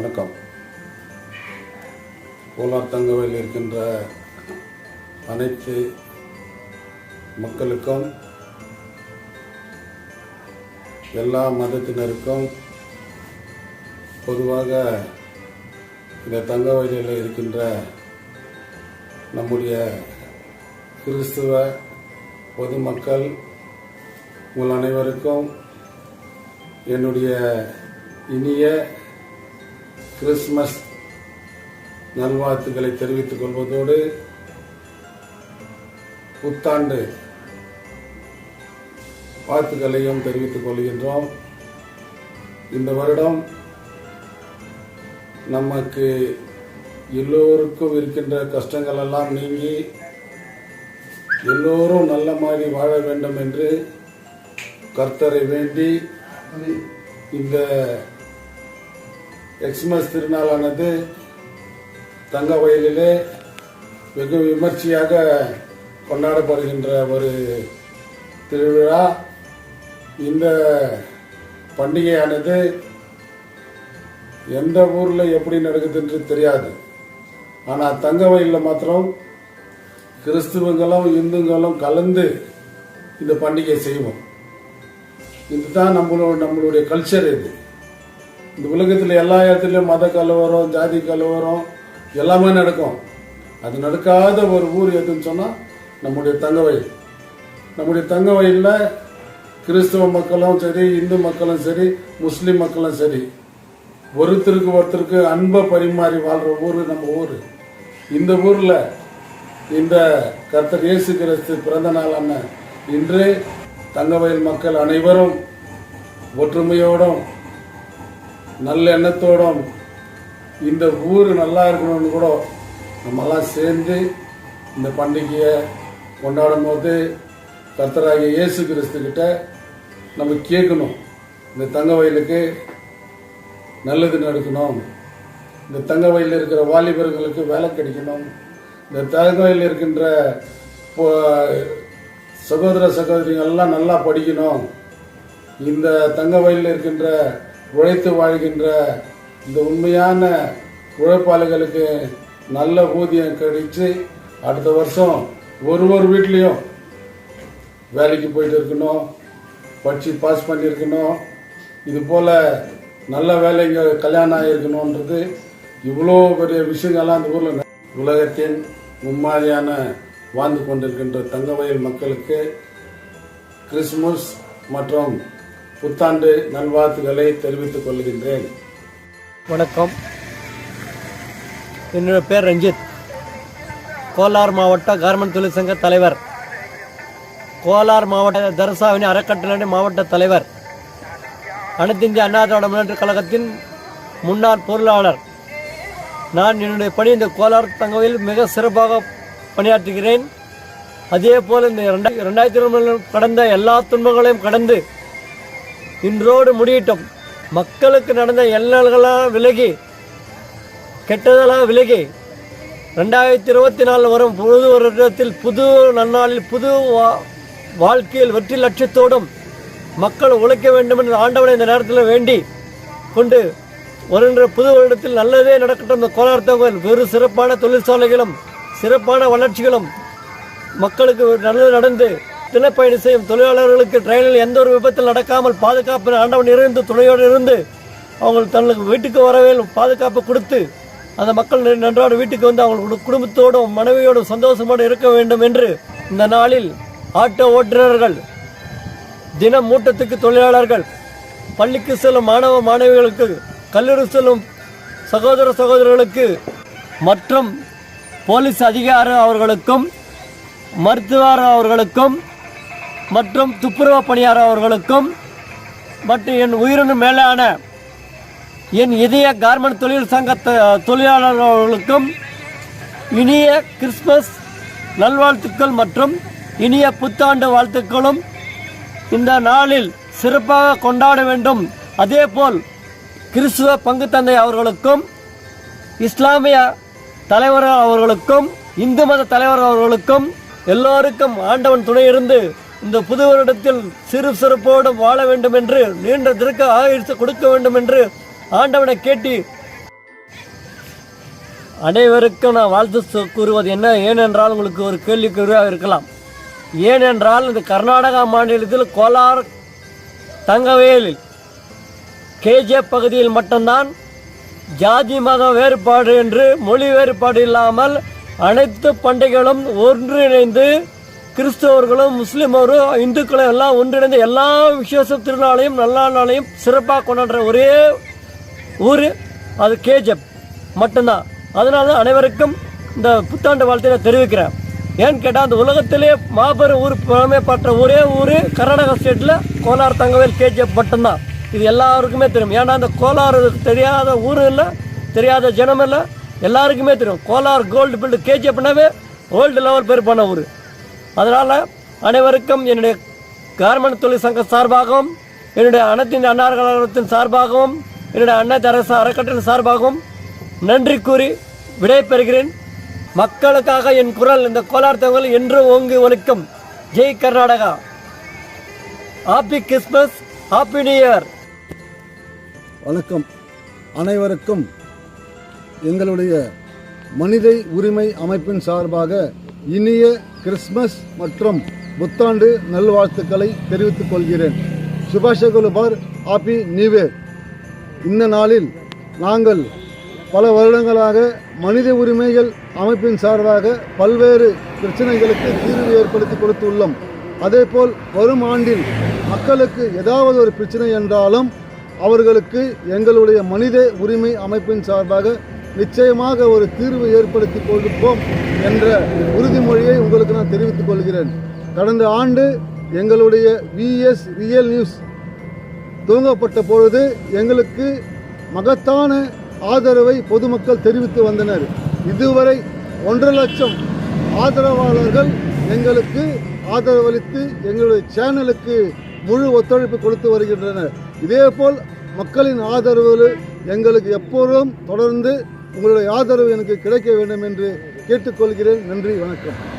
வணக்கம். கோலார் தங்கவேல் இருக்கின்ற அனைத்து மக்களுக்கும் எல்லா மதத்தினருக்கும் பொதுவாக இந்த தங்கவயலில் இருக்கின்ற நம்முடைய கிறிஸ்துவ பொதுமக்கள் உங்கள் அனைவருக்கும் என்னுடைய இனிய கிறிஸ்மஸ் நல்வாழ்த்துக்களை தெரிவித்துக் கொள்வதோடு புத்தாண்டு வாழ்த்துக்களையும் தெரிவித்துக் கொள்கின்றோம். இந்த வருடம் நமக்கு எல்லோருக்கும் இருக்கின்ற கஷ்டங்கள் எல்லாம் நீங்கி எல்லோரும் நல்ல மாதிரி வாழ வேண்டும் என்று கர்த்தரை வேண்டி இந்த எக்ஸ்மஸ் திருநாளானது தங்க வயலிலே வெகு விமர்சையாக கொண்டாடப்படுகின்ற ஒரு திருவிழா. இந்த பண்டிகையானது எந்த ஊரில் எப்படி நடக்குது என்று தெரியாது. ஆனால் தங்க வயலில் மாத்திரம் கிறிஸ்துவங்களும் இந்துங்களும் கலந்து இந்த பண்டிகை செய்வோம். இதுதான் நம்மளோட நம்மளுடைய கல்ச்சர் இது. இந்த உலகத்தில் எல்லா இடத்துலையும் மத கலவரம் ஜாதி கலவரம் எல்லாமே நடக்கும். அது நடக்காத ஒரு ஊர் எதுன்னு சொன்னால் நம்முடைய தங்கவை நம்முடைய தங்கவயலில் கிறிஸ்துவ மக்களும் சரி இந்து மக்களும் சரி முஸ்லீம் மக்களும் சரி ஒருத்தருக்கு ஒருத்தருக்கு அன்பை பரிமாறி வாழ்கிற ஊர் நம்ம ஊர். இந்த ஊரில் இந்த கர்த்தர் இயேசு கிறிஸ்து பிறந்த நாளான இன்று தங்கவயல் மக்கள் அனைவரும் ஒற்றுமையோடும் நல்ல எண்ணத்தோடும் இந்த ஊர் நல்லா இருக்கணும்னு கூட நம்மெல்லாம் சேர்ந்து இந்த பண்டிகையை கொண்டாடும் போது கர்த்தராகிய இயேசு கிறிஸ்துக்கிட்ட நம்ம கேட்கணும். இந்த தங்க வயலுக்கு நல்லது நடக்கணும். இந்த தங்க வயலில் இருக்கிற வாலிபர்களுக்கு வேலை கிடைக்கணும். இந்த தங்க வயலில் இருக்கின்ற சகோதர சகோதரிகள் எல்லாம் நல்லா படிக்கணும். இந்த தங்க வயலில் இருக்கின்ற உழைத்து வாழ்கின்ற இந்த உண்மையான உழைப்பாளிகளுக்கு நல்ல ஊதியம் கிடைச்சு அடுத்த வருஷம் ஒரு ஒரு வீட்லேயும் வேலைக்கு போயிட்டு இருக்கணும் படித்து பாஸ் பண்ணியிருக்கணும். இது போல் நல்ல வேலைங்க கல்யாணம் ஆகியிருக்கணுன்றது இவ்வளோ பெரிய விஷயங்கள்லாம் அந்த ஊரில் உலகத்தின் மும்மாதிரியான வாழ்ந்து கொண்டிருக்கின்ற தங்கவயல் மக்களுக்கு கிறிஸ்மஸ் மற்றும் புத்தாண்டு நல்வாழ்த்துக்களை தெரிவித்துக் கொள்கின்றேன். வணக்கம். என்னோட பேர் ரஞ்சித். கோலார் மாவட்ட கார்மெண்ட் தொழிற்சங்க தலைவர். கோலார் மாவட்ட தர்சாவினி அறக்கட்டளை மாவட்ட தலைவர். அனைத்து இந்திய அண்ணா திராவிட முன்னேற்ற கழகத்தின் முன்னாள் பொருளாளர். நான் என்னுடைய பணி இந்த கோலார் தங்கவையில் மிக சிறப்பாக பணியாற்றுகிறேன். அதே போல் இந்த ரெண்டாயிரத்தி ரெண்டாயிரத்தி இருபது கடந்த எல்லா துன்பங்களையும் கடந்து இன்றோடு முடியட்டும். மக்களுக்கு நடந்த எல்லல்களாக விலகி கெட்டதெல்லாம் விலகி ரெண்டாயிரத்தி இருபத்தி நாலு வரும் புது வருடத்தில் புது நன்னாளில் புது வா- வாழ்க்கையில் வெற்றி லட்சியத்தோடும் மக்கள் உழைக்க வேண்டும் என்று ஆண்டவனை இந்த நேரத்தில் வேண்டி கொண்டு வருகின்ற புது வருடத்தில் நல்லதே நடக்கட்டும் இந்த கோலார்த்தவர்கள் வெறு சிறப்பான தொழிற்சாலைகளும் சிறப்பான வளர்ச்சிகளும் மக்களுக்கு நல்லது நடந்து தினப்பயணம் செய்யும் தொழிலாளர்களுக்கு ட்ரெயினில் எந்த ஒரு விபத்தில் நடக்காமல் பாதுகாப்பு ஆண்டவன் இருந்து துணையோடு இருந்து அவங்க தங்களுக்கு வீட்டுக்கு வரவே பாதுகாப்பு கொடுத்து அந்த மக்கள் ந- நன்றாக வீட்டுக்கு வந்து அவங்களுக்கு குடும்பத்தோடும் மனைவியோடும் சந்தோஷமோடு இருக்க வேண்டும் என்று இந்த நாளில் ஆட்டோ ஓட்டுநர்கள் தின மூட்டத்துக்கு தொழிலாளர்கள் பள்ளிக்கு செல்லும் மாணவ மாணவிகளுக்கு கல்லூரி செல்லும் சகோதர சகோதரர்களுக்கு மற்றும் போலீஸ் அதிகாரி அவர்களுக்கும் மருத்துவர் அவர்களுக்கும் மற்றும் துப்புரவு பணியாளர் அவர்களுக்கும் மற்றும் என் உயிரினும் மேலான என் இதய கார்மெண்ட் தொழில் சங்க தொழிலாளர் அவர்களுக்கும் இனிய கிறிஸ்மஸ் நல்வாழ்த்துக்கள் மற்றும் இனிய புத்தாண்டு வாழ்த்துக்களும். இந்த நாளில் சிறப்பாக கொண்டாட வேண்டும். அதேபோல் கிறிஸ்துவ பங்கு தந்தை அவர்களுக்கும் இஸ்லாமிய தலைவர் அவர்களுக்கும் இந்து மத தலைவர் அவர்களுக்கும் எல்லோருக்கும் ஆண்டவன் துணை இருந்து இந்த புது வருடத்தில் சிறு சிறப்போடு வாழ வேண்டும் என்று நீண்ட திருக்க ஆயுசு கொடுக்க வேண்டும் என்று ஆண்டவனை கேட்டி அனைவருக்கும் நான் வாழ்த்து கூறுவது என்ன? ஏனென்றால் உங்களுக்கு ஒரு கேள்விக்குறியாக இருக்கலாம். ஏனென்றால் இந்த கர்நாடகா மாநிலத்தில் கோலார் தங்கவேலில் கேஜே பகுதியில் மட்டும்தான் ஜாதி மத வேறுபாடு என்று மொழி வேறுபாடு இல்லாமல் அனைத்து பண்டிகைகளும் ஒன்றிணைந்து கிறிஸ்தவர்களும் முஸ்லிமரும் இந்துக்களும் எல்லாம் ஒன்றிணைந்து எல்லா விசேஷ திருநாளையும் நல்ல நாளையும் சிறப்பாக கொண்டாடுற ஒரே ஊர் அது கேஜப். மட்டும்தான். அதனால தான் அனைவருக்கும் இந்த புத்தாண்டு வாழ்த்தை நான் தெரிவிக்கிறேன். ஏன்னு கேட்டால் அந்த உலகத்திலே மாபெரும் ஊர் பெற்ற ஒரே ஊர் கர்நாடகா ஸ்டேட்டில் கோலார் தங்கவேல் கேஜப் மட்டும்தான். இது எல்லாருக்குமே தெரியும். ஏன்னா அந்த கோலாறு தெரியாத ஊர் இல்லை தெரியாத ஜனம் இல்லை எல்லாருக்குமே தெரியும். கோலார் கோல்டு பில்டு கேஜிஎஃப்னாவே வேர்ல்டு லெவல் பேர் பண்ண ஊர். அதனால் அனைவருக்கும் என்னுடைய கார்மெண்ட் தொழில் சங்க சார்பாகவும் என்னுடைய அனைத்தின் இந்திய அன்னார் கழகத்தின் சார்பாகவும் என்னுடைய அன்னை தெரசா அறக்கட்டளை சார்பாகவும் நன்றி கூறி விடைபெறுகிறேன். மக்களுக்காக என் குரல் இந்த கோலார் என்று ஓங்கி ஒழிக்கும் Jai Karnataka. Happy Christmas happy new year வணக்கம். அனைவருக்கும் எங்களுடைய மனித உரிமை அமைப்பின் சார்பாக இனிய கிறிஸ்மஸ் மற்றும் புத்தாண்டு நல்வாழ்த்துக்களை தெரிவித்துக் கொள்கிறேன். சுபாஷகுலுபார் ஹாப்பி நியூ இயர். இந்த நாளில் நாங்கள் பல வருடங்களாக மனித உரிமைகள் அமைப்பின் சார்பாக பல்வேறு பிரச்சனைகளுக்கு தீர்வு ஏற்படுத்தி கொடுத்துள்ளோம். அதேபோல் வரும் ஆண்டில் மக்களுக்கு ஏதாவது ஒரு பிரச்சனை என்றாலும் அவர்களுக்கு எங்களுடைய மனித உரிமை அமைப்பின் சார்பாக நிச்சயமாக ஒரு தீர்வு ஏற்படுத்தி கொடுப்போம் என்ற உறுதிமொழியை உங்களுக்கு நான் தெரிவித்துக் கொள்கிறேன். கடந்த ஆண்டு எங்களுடைய விஎஸ் ரியல் நியூஸ் துவங்கப்பட்ட பொழுது எங்களுக்கு மகத்தான ஆதரவை பொதுமக்கள் தெரிவித்து வந்தனர். இதுவரை ஒன்றரை லட்சம் ஆதரவாளர்கள் எங்களுக்கு ஆதரவளித்து எங்களுடைய சேனலுக்கு முழு ஒத்துழைப்பு கொடுத்து வருகின்றனர். இதேபோல் மக்களின் ஆதரவு எங்களுக்கு எப்போதும் தொடர்ந்து உங்களுடைய ஆதரவு எனக்கு கிடைக்க வேண்டும் என்று கேட்டுக்கொள்கிறேன். நன்றி வணக்கம்.